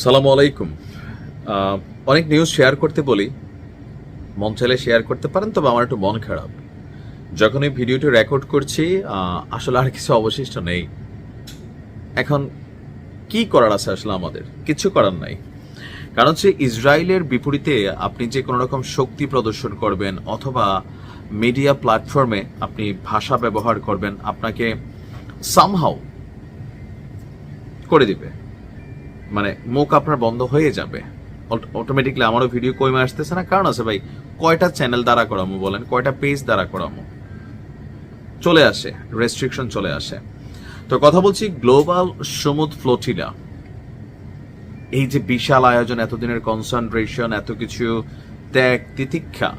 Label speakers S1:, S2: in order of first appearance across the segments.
S1: সালামু আলাইকুম। অনেক নিউজ শেয়ার করতে বলি। মন চাইলে শেয়ার করতে পারেন, তবে আমার একটু মন খারাপ। যখন এই ভিডিওটি রেকর্ড করছি আসলে আর কিছু অবশিষ্ট নেই। এখন কি করার আছে আসলে আমাদের? কিছু করার নাই। কারণ হচ্ছে ইসরায়েলের বিপরীতে আপনি যে কোনো রকম শক্তি প্রদর্শন করবেন, অথবা মিডিয়া প্ল্যাটফর্মে আপনি ভাষা ব্যবহার করবেন, আপনাকে সামহাও করে দিবে। মানে মুখ আপনার বন্ধ হয়ে যাবে। অটোমেটিকলি আমারও ভিডিও কমে আসতেছে না। কারণ আছে ভাই, কয়টা চ্যানেল দ্বারা করামো বলেন? কয়টা পেজ দ্বারা করামো? চলে আসে রেস্ট্রিকশন চলে আসে। তো কথা বলছি গ্লোবাল সমুদ ফ্লোটিলা এই যে বিশাল আয়োজন, এতদিনের কনসেন্ট্রেশন এত কিছু ত্যাগ, তিতিক্ষা,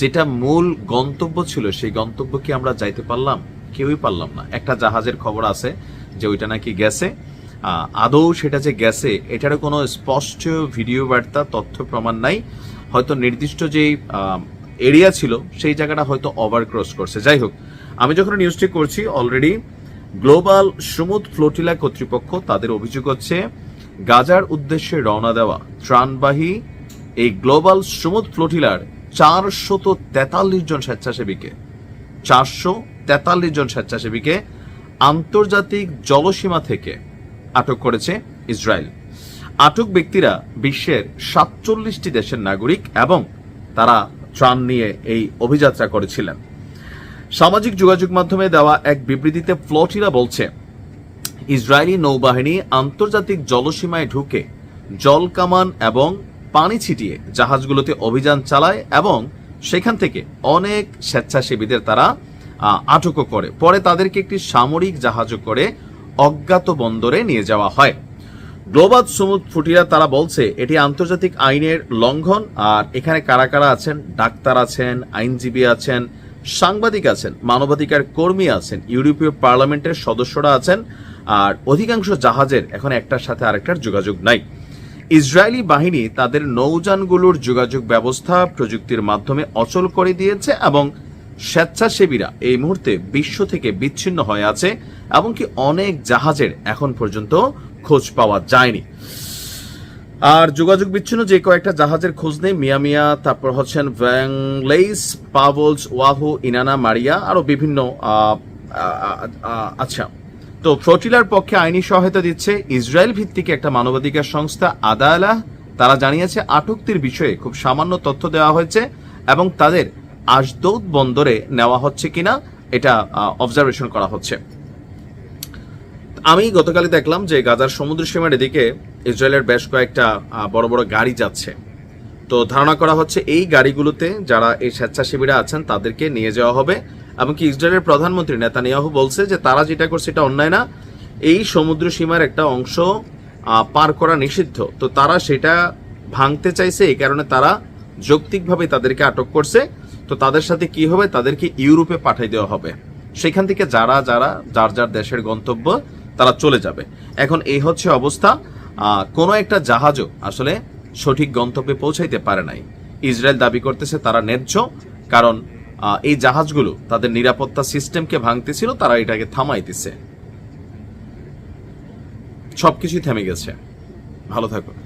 S1: যেটা মূল গন্তব্য ছিল, সেই গন্তব্য কি আমরা যাইতে পারলাম? কেউই পারলাম না। একটা জাহাজের খবর আছে যে ওইটা নাকি গেছে। আদৌ সেটা যে গেছে, এটারও কোনো স্পষ্ট ভিডিও বার্তা, তথ্য প্রমাণ নাই। হয়তো নির্দিষ্ট যেই এরিয়া ছিল, সেই জায়গাটা হয়তো ওভার ক্রস করছে। যাই হোক, আমি যখন নিউজটি করছি অলরেডি গ্লোবাল সমুদ ফ্লোটিলা কর্তৃপক্ষ তাদের অভিযোগ হচ্ছে, গাজার উদ্দেশ্যে রওনা দেওয়া ত্রাণবাহী এই গ্লোবাল সমুদ ফ্লোটিলার চারশত তেতাল্লিশ জন স্বেচ্ছাসেবীকে চারশো তেতাল্লিশ জন স্বেচ্ছাসেবীকে আন্তর্জাতিক জলসীমা থেকে আটক করেছে ইসরায়েল। আটক ব্যক্তিরা বিশ্বের সাতচল্লিশটি দেশের নাগরিক এবং তারা ত্রাণ নিয়ে এই অভিযাত্রা করেছিলেন। সামাজিক যোগাযোগ মাধ্যমে দেওয়া এক বিবৃতিতে ফ্লোটিলা বলছে, ইসরায়েলি নৌবাহিনী আন্তর্জাতিক জলসীমায় ঢুকে জল কামান এবং পানি ছিটিয়ে জাহাজগুলোতে অভিযান চালায় এবং সেখান থেকে অনেক স্বেচ্ছাসেবীদের তারা আটকও করে। পরে তাদেরকে একটি সামরিক জাহাজও করে অজ্ঞাত বন্দরে নিয়ে যাওয়া হয়। গ্লোবাল সমুদ ফুটিরা তারা বলছে, এটি আন্তর্জাতিক আইনের লঙ্ঘন, আর এখানে কারা কারা আছেন? ডাক্তার আছেন, আইনজীবী আছেন, সাংবাদিক আছেন, মানবাধিকার কর্মী আছেন, ইউরোপীয় পার্লামেন্টের সদস্যরা আছেন, আর অধিকাংশ জাহাজের এখন একটার সাথে আরেকটার যোগাযোগ নাই। ইসরায়েলি বাহিনী তাদের নৌযানগুলোর যোগাযোগ ব্যবস্থা প্রযুক্তির মাধ্যমে অচল করে দিয়েছে এবং স্বেচ্ছাসেবীরা এই মুহূর্তে বিশ্ব থেকে বিচ্ছিন্ন হয়ে আছে, এমনকি অনেক জাহাজের এখন পর্যন্ত খোঁজ পাওয়া যায়নি। আর যোগাযোগ বিচ্ছিন্ন যে কয়েকটা জাহাজের খোঁজ নেই, মিয়া মিয়া, তারপর হচ্ছেন ভ্যাংলেইস পাভলস ওয়াহু, ইনানা, মারিয়া আরও বিভিন্ন আচ্ছা। তো ফ্লোটিলার পক্ষে আইনি সহায়তা দিচ্ছে ইসরায়েল ভিত্তিক একটা মানবাধিকার সংস্থা আদায়ালা তারা জানিয়েছে আটকটির বিষয়ে খুব সামান্য তথ্য দেওয়া হয়েছে এবং তাদের আশদৌদ বন্দরে নেওয়া হচ্ছে কিনা, এটা অবজারভেশন করা হচ্ছে। আমি গতকালই দেখলাম যে গাজার সমুদ্র সীমার এদিকে ইসরায়েলের বেশ কয়েকটা বড় বড় গাড়ি যাচ্ছে। তো ধারণা করা হচ্ছে এই গাড়িগুলোতে যারা এই স্বেচ্ছাসেবীরা আছেন তাদেরকে নিয়ে যাওয়া হবে এমনকি ইসরায়েলের প্রধানমন্ত্রী নেতানিয়াহু বলছে যে তারা যেটা করছে এটা অন্যায় না। এই সমুদ্র সীমার একটা অংশ পার করা নিষিদ্ধ। তো তারা সেটা ভাঙতে চাইছে, এই কারণে তারা যৌক্তিকভাবে তাদেরকে আটক করছে। তো তাদের সাথে কি হবে? তাদেরকে ইউরোপে পাঠিয়ে দেওয়া হবে। সেখান থেকে যারা যারা, যার যার দেশের গন্তব্য, তারা চলে যাবে। এখন এই হচ্ছে অবস্থা। কোনো একটা জাহাজও আসলে সঠিক গন্তব্যে পৌঁছাইতে পারে নাই। ইসরায়েল দাবি করতেছে তারা ন্যায্য, কারণ এই জাহাজগুলো তাদের নিরাপত্তা সিস্টেমকে ভাঙতেছিল, তারা এটাকে থামাইতেছে। সবকিছুই থেমে গেছে। ভালো থাকুন।